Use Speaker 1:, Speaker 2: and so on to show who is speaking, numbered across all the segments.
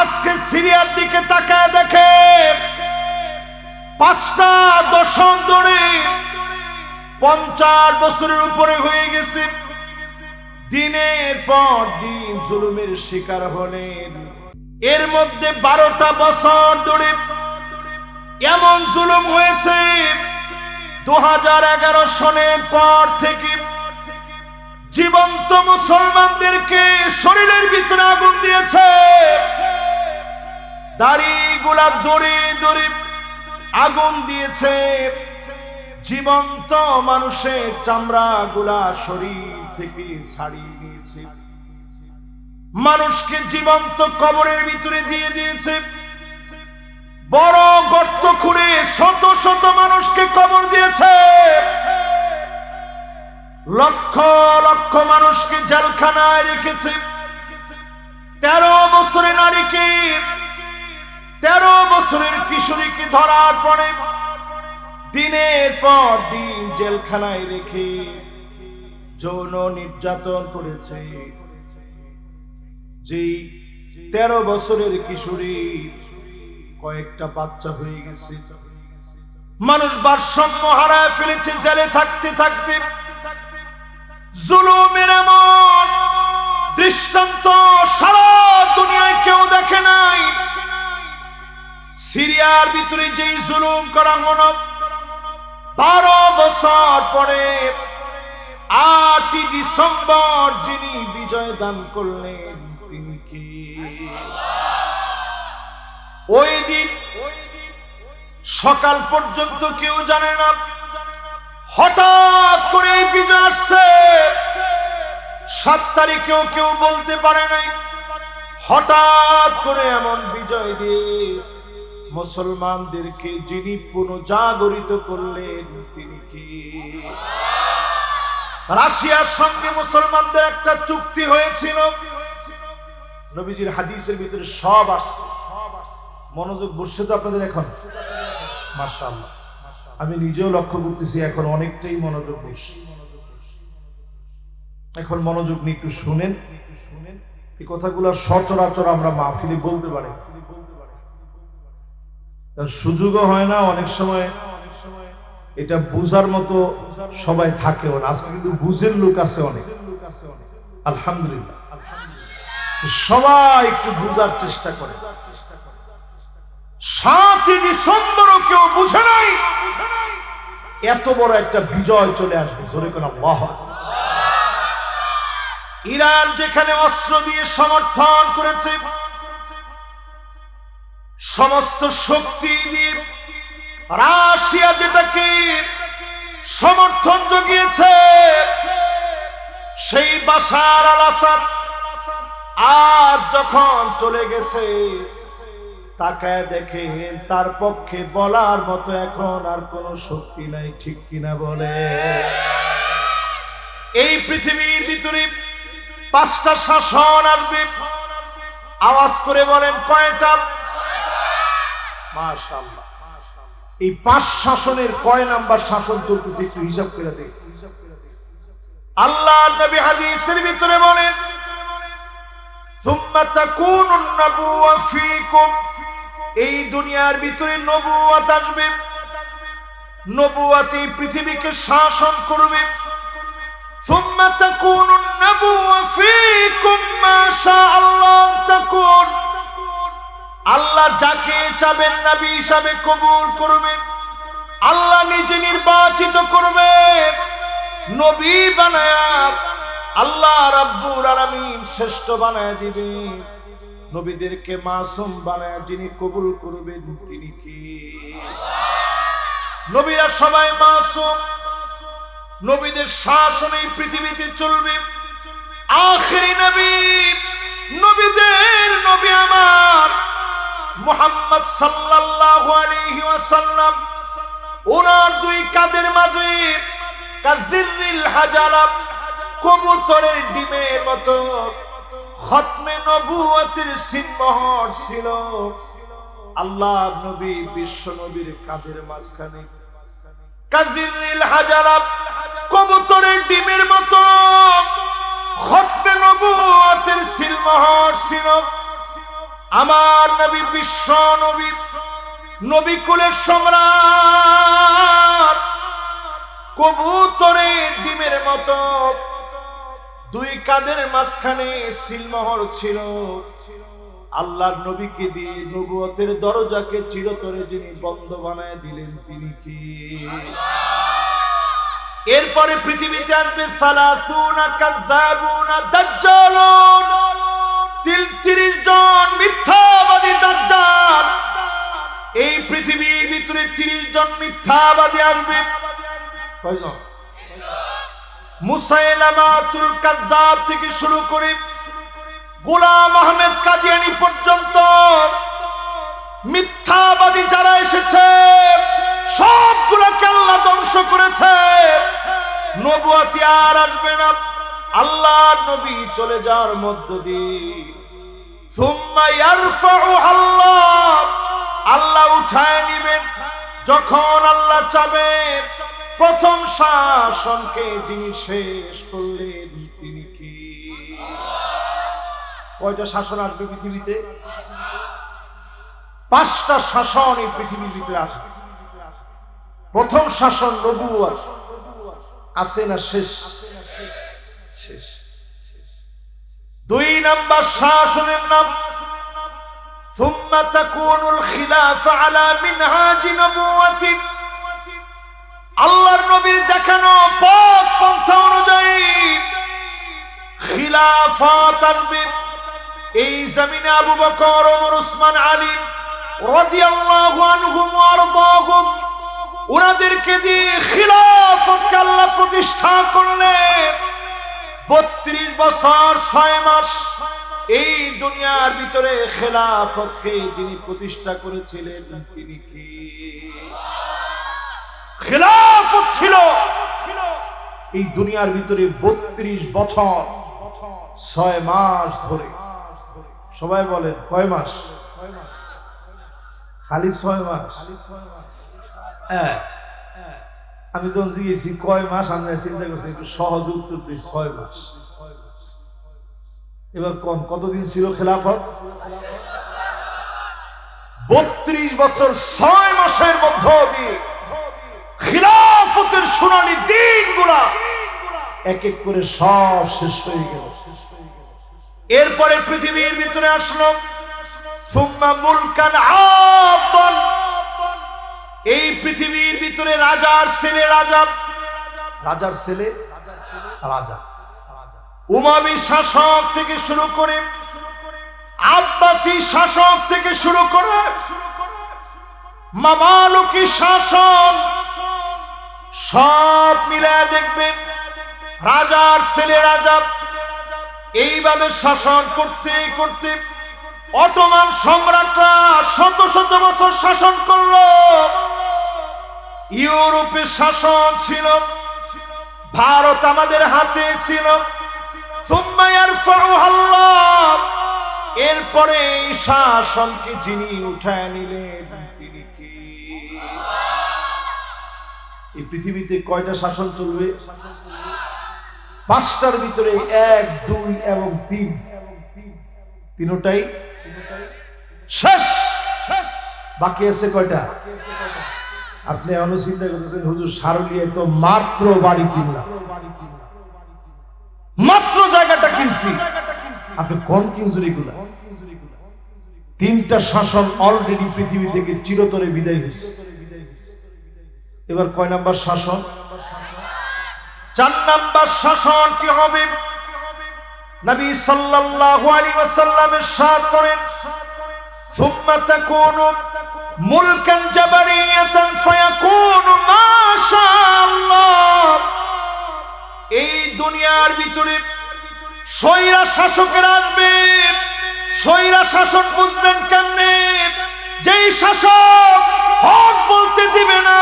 Speaker 1: আজকে সিরিয়ার দিকে তাকায় দেখে পাঁচটা দশক ধরে পঞ্চাশ বছরের উপরে হয়ে গেছে। দিনের পর দিন জুলুমের শিকার হলেন। এর মধ্যে বারোটা বছর ধরে এমন জুলুম হয়েছে দু হাজার এগারো সনের পর থেকে জীবন্ত মুসলমানদেরকে শরীরের ভিতরে আগুন দিয়েছে। দাড়ি গুলা দড়ি দড়ি আগুন দিয়েছে। জীবন্ত মানুষের চামড়া গুলা শরীর থেকে ছাড়িয়ে দিয়েছে। মানুষকে জীবন্ত কবরের ভিতরে দিয়ে দিয়েছে। বড় গর্ত খুঁড়ে শত শত মানুষকে কবর দিয়েছে। লক্ষ লক্ষ মানুষকে জেলখানায় রেখেছে। তেরো বছরের নারীকে তেরো বছরের কিশোরীকে ধরার পরে দিনের পর দিন জেলখানায় রেখে যৌন নির্যাতন করেছে। যে তেরো বছরের কিশোরী কয়েকটা বাচ্চা হয়ে গেছে। মানুষ ভারসাম্য হারায় ফেলেছে জেলে থাকতে থাকতে। জুলুমের এমন দৃষ্টান্ত সারা দুনিয়ায় কেউ দেখে নাই। সিরিয়ার ভিতরে যেই জুলুম করা হলো, বারো বছর পরে আটই ডিসেম্বর যিনি বিজয় দান করলেন, তিনি কি? ওই দিন, সকাল পর্যন্ত কেউ জানে না, হঠাৎ করে বিজয় আসছে। সাত তারিখেও কেউ বলতে পারে নাই, হঠাৎ করে এমন বিজয় দিয়ে মুসলমানদেরকে যিনি পুনজাগরিত করলেন, তিনি কি? রাশিয়ার সঙ্গে মুসলমানদের একটা চুক্তি হয়েছিল। নবীজির হাদিসের ভিতরে সব আসছে। মনোযোগ বসছে তো আপনাদের এখন? মাশাআল্লাহ। আমি নিজেও লক্ষ্য করতেছি, এখন অনেকটাই মনোযোগ বসছে। এখন মনোযোগ নিয়ে একটু শুনেন। এই কথাগুলো সচরাচর আমরা মাহফিলে বলতে পারি। সুযোগও হয় না, অনেক সময় এটা বুঝার মতো সবাই থাকেও না। আজকে কিন্তু বুঝের লোক আছে অনেক। আলহামদুলিল্লাহ। সবাই একটু বুঝার চেষ্টা করে। সাতই ডিসেম্বর কেউ বুঝে নাই। এত বড় একটা বিজয় চলে আসবে, জোরে ইরান যেখানে অস্ত্র দিয়ে সমর্থন করেছে সমস্ত শক্তি রাশিয়া যেটাকে সমর্থন জগিয়েছে, সেই বাসার আল আজ যখন চলে গেছে, তাকায় দেখে তার পক্ষে বলার মতো এখন আর কোনো শক্তি নাই, ঠিক কিনা বলে? এই পৃথিবীর ভিতরে পাঁচটা শাসন আসবে। আওয়াজ করে বলেন, কয়টা? এই পাঁচ শাসনের কয় নাম্বার শাসন চলতেছে একটু হিসাব করে দেখ। আল্লাহ নবী হাদিসের ভিতরে বলেন এই দুনিয়ার ভিতরে নবুয়াত আসবে। নবুয়াতে পৃথিবীকে শাসন করবে। সুম্মা কোন নবুয়া ফীকুম আল্লাহ আল্লাহ যাকে চাবেন নবী হিসাবে কবুল করবেন। আল্লাহ নিজে নির্বাচিত করবে নবী বানায়া আল্লাহ রাব্বুর আলামিন শ্রেষ্ঠ বানায় দিবে নবীদেরকে মাসুম বানায় যিনি কবুল করবেন তিনি কি? নবীরা সবাই মাসুম। নবীদের শাসনে পৃথিবীতে চলবে। আখেরি নবী। নবীদের নবী আমার। মোহাম্মদ সাল্লাল্লাহু আলাইহি ওয়াসাল্লাম, ওনার দুই কাদের মাঝে কাযিরিল হাজারাব কবুতরের ডিমের মতো খতমে নবুয়তের সিনমোহর ছিল। আল্লাহ নবী বিশ্ব নবীর কাদের মাঝখানে কাযিরিল হাজারাব কবুতরের ডিমের মতো খতমে নবুয়তের সিলমোহর ছিল। আমার নবী বিশ্ব নবী নবী কুলের সম্রাট, কবুতরের ডিমের মতো। দুই কাদের মাঝখানে সিলমোহর ছিল। আল্লাহর নবীকে দিয়ে নবুয়তের দরজাকে চিরতরে যিনি বন্ধ বানায় দিলেন, তিনি কি? এরপরে পৃথিবীতে আসবে সালাসুনা কাযাবুনা দাজ্জালুন। তিরিশ জন মিথ্যাবাদী আসবে। থেকে শুরু করে গোলাম আহমেদ কাদিয়ানি পর্যন্ত মিথ্যাবাদী যারা এসেছে আল্লাহ ধ্বংস করেছে। নবুয়াতি আর আসবে না। আল্লাহ নবী চলে যাওয়ার মধ্য দিয়ে। আল্লাহ। আল্লাহ উঠায় নিবেন। যখন আল্লাহ চাবেন প্রথম শাসনকে যিনি শেষ করলেন। তিনি কি? কয়টা শাসন আসবে পৃথিবীতে? পাঁচটা শাসন এই পৃথিবীর ভিতরে আসবে। প্রথম শাসন নবুয়াত আছে না শেষ? শেষ। দুই নাম্বার শাসনের নাম ثم تكون الخلافة على منهاج نبوتك আল্লাহর নবীর দেখানো পথ পন্থা অনুযায়ী খিলাফত আসবে এই জমিনে আবু বকর ওমর উসমান আলী রাদিয়াল্লাহু আনহুম ওয়া আরদাহুম ওনাদেরকে দিয়ে খিলাফতকে আল্লাহ প্রতিষ্ঠা করলেন বত্রিশ বছর ছয় মাস এই দুনিয়ার ভিতরে খেলাফতকে যিনি প্রতিষ্ঠা করেছিলেন, তিনি কি? খেলাফত ছিল। এই দুনিয়ার ভিতরে বত্রিশ বছর, ছয় মাস ধরে। সবাই বলেন, কয় মাস? খালি ছয় মাস? হ্যাঁ। আমি যখন জিজ্ঞেসি কয় মাস? আমি চিন্তা করছি, একটু সহজ উত্তর দিই, ছয় মাস। এবার কম কতদিন ছিল খেলাফত? বত্রিশ বছর, ছয় মাসের মধ্য দিয়ে খিলাফতের সোনালী দিনগুলা এক এক করে সব শেষ হয়ে গেল। এরপরে পৃথিবীর ভিতরে আসলো এই পৃথিবীর ভিতরে রাজার ছেলে, রাজা। রাজার ছেলে? রাজা। উমাবি শাসক থেকে শুরু করে আব্বাসী শাসক থেকে শুরু করে মামালুকি শাসন সব মিলায় দেখবেন রাজার ছেলে রাজা এইভাবে শাসন করতে করতে অটোমান সম্রাটরা শত শত বছর শাসন করল। ইউরোপের শাসন ছিল, ভারত আমাদের হাতে ছিল। এরপরে শাসনকে যিনি উঠায় নিলেন, তিনি কি? এই পৃথিবীতে কয়টা শাসন চলবে? পাঁচটার ভিতরে এক, দুই এবং তিন। তিনটাই? শেষ! শেষ বাকি আছে কয়টা? আপনি এমন চিন্তা করতেছেন, হুজুর সারুলিয়ে তো মাত্র বাড়ি কিনলাম। মাত্র জায়গাটা কিনছি। আপনি কোন কিউজুরি গুলা তিনটা শাসন অলরেডি পৃথিবী থেকে চিরতরে বিদায় হয়েছে। এবার কয় নাম্বার শাসন? চার নাম্বার শাসন কি হবে? নবী সাল্লাল্লাহু আলাইহি ওয়াসাল্লাম ইরশাদ করেন, সুম্মা তাকুনু মুলকান জাবারিয়াতান ফায়াকুনু মাশাআল্লাহ। দুনিয়ার ভিতরে সৈরা শাসকের আসবে। সৈরা শাসন বুঝবেন কেমনে? যেই শাসক হক বলতে দিবে না,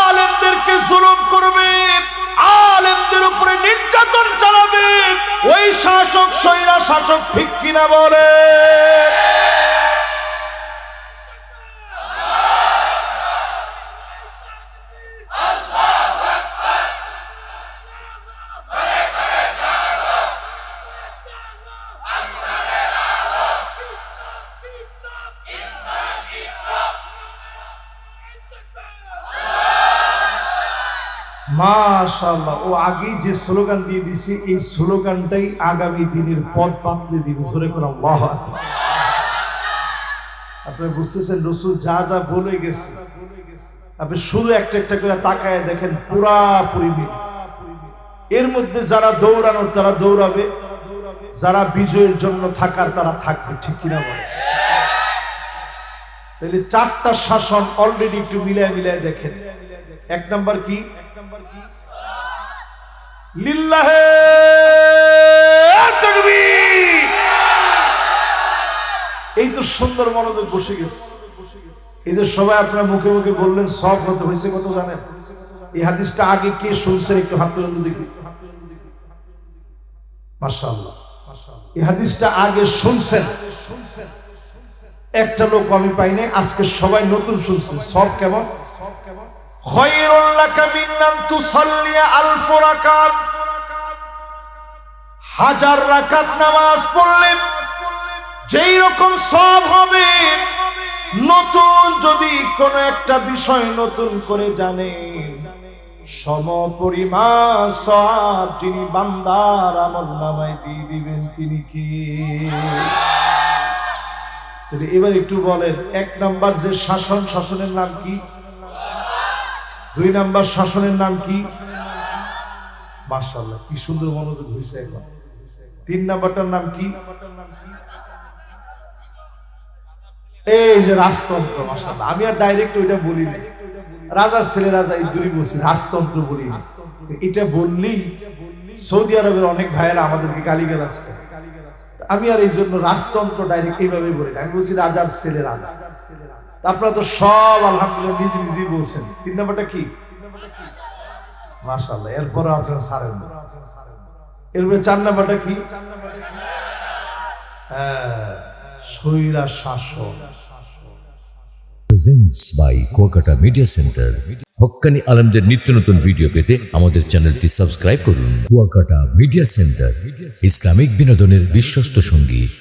Speaker 1: আলেমদেরকে জুলুম করবে, আলেমদের উপরে নির্যাতন চালাবে। ওই শাসক সৈরা শাসক ঠিক কিনা বলে? মাশাআল্লাহ। ও আগেই যে স্লোগান দিয়ে দিছে, এই স্লোগানটাই আগামী দিনের পথ পাতলে দিবে। জোরে আল্লাহ আপনি বুঝতেছেন, রসুল যা যা বলে গেছে, আপনি শুধু একটা একটা করে তাকায় দেখেন, পুরাপুরি মিল। এর মধ্যে যারা দৌড়ানোর তারা দৌড়াবে, যারা বিজয়ের জন্য থাকার, তারা থাকবে, ঠিক কিনা বলে তাহলে চারটা শাসন অলরেডি একটু মিলায় মিলায় দেখেন। এক নাম্বার কি? এই তো সুন্দর মনোযোগ বসে গেছে। এই যে সবাই আপনার মুখে মুখে বললেন, সব হতে হয়েছে কত জানেন? এই হাদিসটা আগে কে শুনছেন একটু হাত তুলে দেখি। এই হাদিসটা আগে শুনছেন। একটা লোক আমি পাইনি আজকে সবাই নতুন শুনছেন সব কেমন? খয়রুল লাকা মিন আলফ রাকাত। হাজার রাকাত নামাজ পড়লে যেই রকম সব হবে, নতুন যদি কোনো একটা বিষয় নতুন করে জানে সম পরিমাণ সব যিনি বান্দার আমল নামায় দিয়ে দিবেন তিনি কি? এবার একটু বলেন, এক নাম্বার যে শাসন, শাসনের নাম কি? দুই নাম্বার শাসনের নাম কি? মাশাআল্লাহ, কি সুন্দর মনোযোগ হয়েছে এখন। তিন নাম্বারটার নাম কি? এই যে রাজতন্ত্র, মাশাআল্লাহ। আমি আর ডাইরেক্ট ওইটা বলি না রাজার ছেলে রাজা এই দুই বলছি রাজতন্ত্র বলি এটা বললেই সৌদি আরবের অনেক ভাইয়েরা আমাদেরকে গালিগালাজ করে। আমি আর এই জন্য রাজতন্ত্র ডাইরেক্ট এইভাবে বলি। আমি বলছি রাজার ছেলে রাজা। আপনারা তো সব আলহামদুলিল্লাহ নিজে নিজেই বলছেন। তিন নাম্বারটা কি? মাশাআল্লাহ এরপরে আপনারা সারেন। এরপরে চার নাম্বারটা কি? হ্যাঁ, শাসন।
Speaker 2: Presents by Kuakata media centre Haqqani আলমদের নিত্য নতুন ভিডিও পেতে আমাদের চ্যানেলটি সাবস্ক্রাইব করুন। কুয়াকাটা মিডিয়া সেন্টার ইসলামিক বিনোদনের বিশ্বস্ত সঙ্গী।